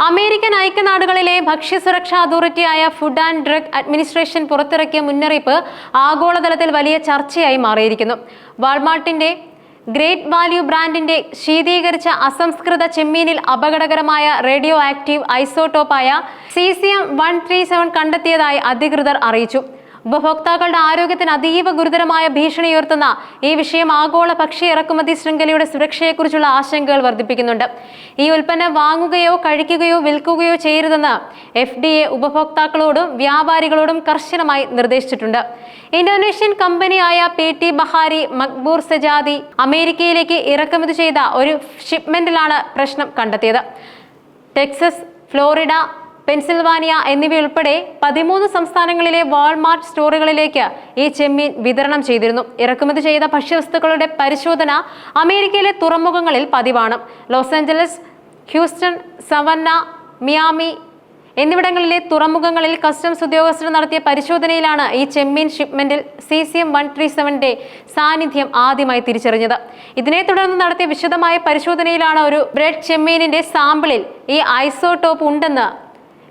American ഐക്യനാടുകളിലെ ഭക്ഷ്യസുരക്ഷാ അതോറിറ്റിയായ ഫുഡ് ആൻഡ് ഡ്രഗ് അഡ്മിനിസ്ട്രേഷൻ പുറത്തിറക്കിയ മുന്നറിയിപ്പ് ആഗോളതലത്തിൽ വലിയ ചർച്ചയായി മാറിയിരിക്കുന്നു. വാൾമാർട്ടിന്റെ ഗ്രേറ്റ് വാല്യൂ ബ്രാൻഡിന്റെ ശീതീകരിച്ച അസംസ്കൃത ചെമ്മീനിൽ അപകടകരമായ റേഡിയോ ആക്റ്റീവ് ഐസോട്ടോപ്പായ എം വൺ ത്രീ സെവൻ കണ്ടെത്തിയതായി അധികൃതർ അറിയിച്ചു. ഉപഭോക്താക്കളുടെ ആരോഗ്യത്തിന് അതീവ ഗുരുതരമായ ഭീഷണി ഉയർത്തുന്ന ഈ വിഷയം ആഗോള ഭക്ഷ്യ ഇറക്കുമതി ശൃംഖലയുടെ സുരക്ഷയെക്കുറിച്ചുള്ള ആശങ്കകൾ വർദ്ധിപ്പിക്കുന്നുണ്ട്. ഈ ഉൽപ്പന്നം വാങ്ങുകയോ കഴിക്കുകയോ വിൽക്കുകയോ ചെയ്യരുതെന്ന് എഫ് ഡി എ ഉപഭോക്താക്കളോടും വ്യാപാരികളോടും കർശനമായി നിർദ്ദേശിച്ചിട്ടുണ്ട്. ഇന്തോനേഷ്യൻ കമ്പനിയായ P T Bahari Makmur Sejati അമേരിക്കയിലേക്ക് ഇറക്കുമതി ചെയ്ത ഒരു ഷിപ്മെന്റിലാണ് പ്രശ്നം കണ്ടെത്തിയത്. ടെക്സസ് ഫ്ലോറിഡ പെൻസിൽവാനിയ എന്നിവയുൾപ്പെടെ പതിമൂന്ന് സംസ്ഥാനങ്ങളിലെ വാൾമാർട്ട് സ്റ്റോറുകളിലേക്ക് ഈ ചെമ്മീൻ വിതരണം ചെയ്തിരുന്നു. ഇറക്കുമതി ചെയ്ത ഭക്ഷ്യവസ്തുക്കളുടെ പരിശോധന അമേരിക്കയിലെ തുറമുഖങ്ങളിൽ പതിവാണ്. Los Angeles Houston Savannah Miami എന്നിവിടങ്ങളിലെ തുറമുഖങ്ങളിൽ കസ്റ്റംസ് ഉദ്യോഗസ്ഥർ നടത്തിയ പരിശോധനയിലാണ് ഈ ചെമ്മീൻ ഷിപ്മെന്റിൽ C C M one three സെവന്റെ സാന്നിധ്യം ആദ്യമായി തിരിച്ചറിഞ്ഞത്. ഇതിനെ തുടർന്ന് നടത്തിയ വിശദമായ പരിശോധനയിലാണ് ഒരു ബ്രെഡ് ചെമ്മീനിന്റെ സാമ്പിളിൽ ഈ ഐസോടോപ്പ് ഉണ്ടെന്ന്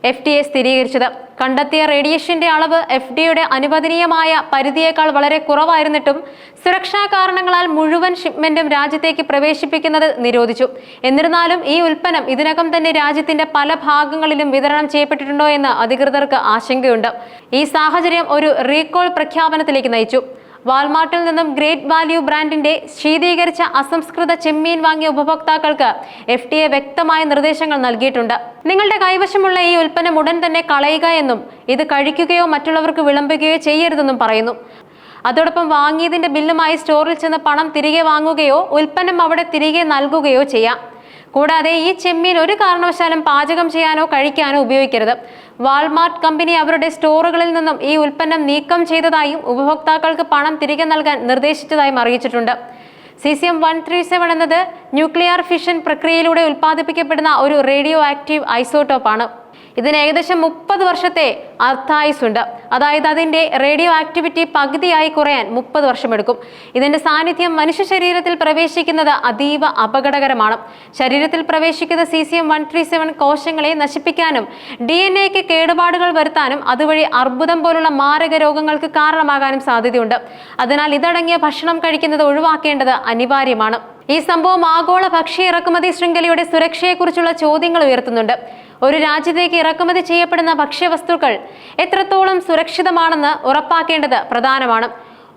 എഫ് ഡി എ സ്ഥിരീകരിച്ചത്. കണ്ടെത്തിയ റേഡിയേഷന്റെ അളവ് എഫ് ഡിയുടെ അനുവദനീയമായ പരിധിയേക്കാൾ വളരെ കുറവായിരുന്നിട്ടും സുരക്ഷാ കാരണങ്ങളാൽ മുഴുവൻ ഷിപ്മെന്റും രാജ്യത്തേക്ക് പ്രവേശിപ്പിക്കുന്നത് നിരോധിച്ചു. എന്നിരുന്നാലും ഈ ഉൽപ്പന്നം ഇതിനകം തന്നെ രാജ്യത്തിന്റെ പല ഭാഗങ്ങളിലും വിതരണം ചെയ്യപ്പെട്ടിട്ടുണ്ടോ എന്ന് അധികൃതർക്ക് ആശങ്കയുണ്ട്. ഈ സാഹചര്യം ഒരു റീകോൾ പ്രഖ്യാപനത്തിലേക്ക് നയിച്ചു. വാൾമാർട്ടിൽ നിന്നും ഗ്രേറ്റ് വാല്യൂ ബ്രാൻഡിന്റെ ശീതീകരിച്ച അസംസ്കൃത ചെമ്മീൻ വാങ്ങിയ ഉപഭോക്താക്കൾക്ക് എഫ് ഡി എ വ്യക്തമായ നിർദ്ദേശങ്ങൾ നൽകിയിട്ടുണ്ട്. നിങ്ങളുടെ കൈവശമുള്ള ഈ ഉൽപ്പന്നം ഉടൻ തന്നെ കളയുക എന്നും ഇത് കഴിക്കുകയോ മറ്റുള്ളവർക്ക് വിളമ്പുകയോ ചെയ്യരുതെന്നും പറയുന്നു. അതോടൊപ്പം വാങ്ങിയതിന്റെ ബില്ലുമായി സ്റ്റോറിൽ ചെന്ന് പണം തിരികെ വാങ്ങുകയോ ഉൽപ്പന്നം അവിടെ തിരികെ നൽകുകയോ ചെയ്യാം. കൂടാതെ ഈ ചെമ്മീൻ ഒരു കാരണവശാലും പാചകം ചെയ്യാനോ കഴിക്കാനോ ഉപയോഗിക്കരുത്. വാൾമാർട്ട് കമ്പനി അവരുടെ സ്റ്റോറുകളിൽ നിന്നും ഈ ഉൽപ്പന്നം നീക്കം ചെയ്തതായും ഉപഭോക്താക്കൾക്ക് പണം തിരികെ നൽകാൻ നിർദ്ദേശിച്ചതായും അറിയിച്ചിട്ടുണ്ട്. സീസിയം വൺ ത്രീ സെവൻ എന്നത് ന്യൂക്ലിയർ ഫിഷൻ പ്രക്രിയയിലൂടെ ഉൽപ്പാദിപ്പിക്കപ്പെടുന്ന ഒരു റേഡിയോ ആക്റ്റീവ് ഐസോട്ടോപ്പാണ് ഇതിന് ഏകദേശം മുപ്പത് വർഷത്തെ അർത്ഥായുസ് ഉണ്ട് അതായത് അതിന്റെ റേഡിയോ ആക്ടിവിറ്റി പകുതിയായി കുറയാൻ മുപ്പത് വർഷമെടുക്കും. ഇതിന്റെ സാന്നിധ്യം മനുഷ്യ ശരീരത്തിൽ പ്രവേശിക്കുന്നത് അതീവ അപകടകരമാണ്. ശരീരത്തിൽ പ്രവേശിക്കുന്ന C C M one three seven കോശങ്ങളെ നശിപ്പിക്കാനും ഡി എൻ എക്ക് കേടുപാടുകൾ വരുത്താനും അതുവഴി അർബുദം പോലുള്ള മാരക രോഗങ്ങൾക്ക് കാരണമാകാനും സാധ്യതയുണ്ട്. അതിനാൽ ഇതടങ്ങിയ ഭക്ഷണം കഴിക്കുന്നത് ഒഴിവാക്കേണ്ടത് അനിവാര്യമാണ്. ഈ സംഭവം ആഗോള ഭക്ഷ്യ ഇറക്കുമതി ശൃംഖലയുടെ സുരക്ഷയെക്കുറിച്ചുള്ള ചോദ്യങ്ങൾ ഉയർത്തുന്നുണ്ട്. ഒരു രാജ്യത്തേക്ക് ഇറക്കുമതി ചെയ്യപ്പെടുന്ന ഭക്ഷ്യവസ്തുക്കൾ എത്രത്തോളം സുരക്ഷിതമാണെന്ന് ഉറപ്പാക്കേണ്ടത് പ്രധാനമാണ്.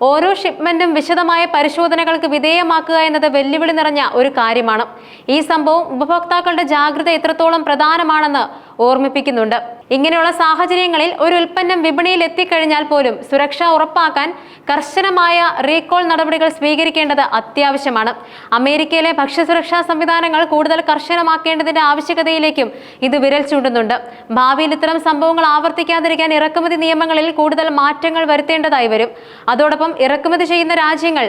ഓരോ ഷിപ്മെന്റും വിശദമായ പരിശോധനകൾക്ക് വിധേയമാക്കുക എന്നത് വെല്ലുവിളി നിറഞ്ഞ ഒരു കാര്യമാണ്. ഈ സംഭവം ഉപഭോക്താക്കളുടെ ജാഗ്രത എത്രത്തോളം പ്രധാനമാണെന്ന് ഓർമ്മിപ്പിക്കുന്നുണ്ട്. ഇങ്ങനെയുള്ള സാഹചര്യങ്ങളിൽ ഒരു ഉൽപ്പന്നം വിപണിയിൽ എത്തിക്കഴിഞ്ഞാൽ പോലും സുരക്ഷ ഉറപ്പാക്കാൻ കർശനമായ റീകോൾ നടപടികൾ സ്വീകരിക്കേണ്ടത് അത്യാവശ്യമാണ്. അമേരിക്കയിലെ ഭക്ഷ്യസുരക്ഷാ സംവിധാനങ്ങൾ കൂടുതൽ കർശനമാക്കേണ്ടതിന്റെ ആവശ്യകതയിലേക്കും ഇത് വിരൽ ചൂണ്ടുന്നുണ്ട്. ഭാവിയിൽ ഇത്തരം സംഭവങ്ങൾ ആവർത്തിക്കാതിരിക്കാൻ ഇറക്കുമതി നിയമങ്ങളിൽ കൂടുതൽ മാറ്റങ്ങൾ വരുത്തേണ്ടതായി വരും. അതോടൊപ്പം ഇറക്കുമതി ചെയ്യുന്ന രാജ്യങ്ങൾ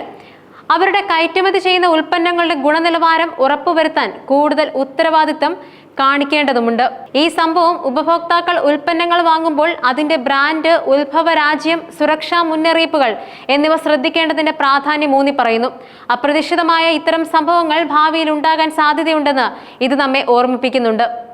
അവരുടെ കയറ്റുമതി ചെയ്യുന്ന ഉൽപ്പന്നങ്ങളുടെ ഗുണനിലവാരം ഉറപ്പുവരുത്താൻ കൂടുതൽ ഉത്തരവാദിത്തം കാണിക്കേണ്ടതുണ്ട് ഈ സംഭവം ഉപഭോക്താക്കൾ ഉൽപ്പന്നങ്ങൾ വാങ്ങുമ്പോൾ അതിന്റെ ബ്രാൻഡ് ഉത്ഭവ രാജ്യം സുരക്ഷാ മുന്നറിയിപ്പുകൾ എന്നിവ ശ്രദ്ധിക്കേണ്ടതിന്റെ പ്രാധാന്യം ഊന്നി പറയുന്നു. അപ്രതീക്ഷിതമായ ഇത്തരം സംഭവങ്ങൾ ഭാവിയിൽ ഉണ്ടാകാൻ സാധ്യതയുണ്ടെന്ന് ഇത് നമ്മെ ഓർമ്മിപ്പിക്കുന്നുണ്ട്.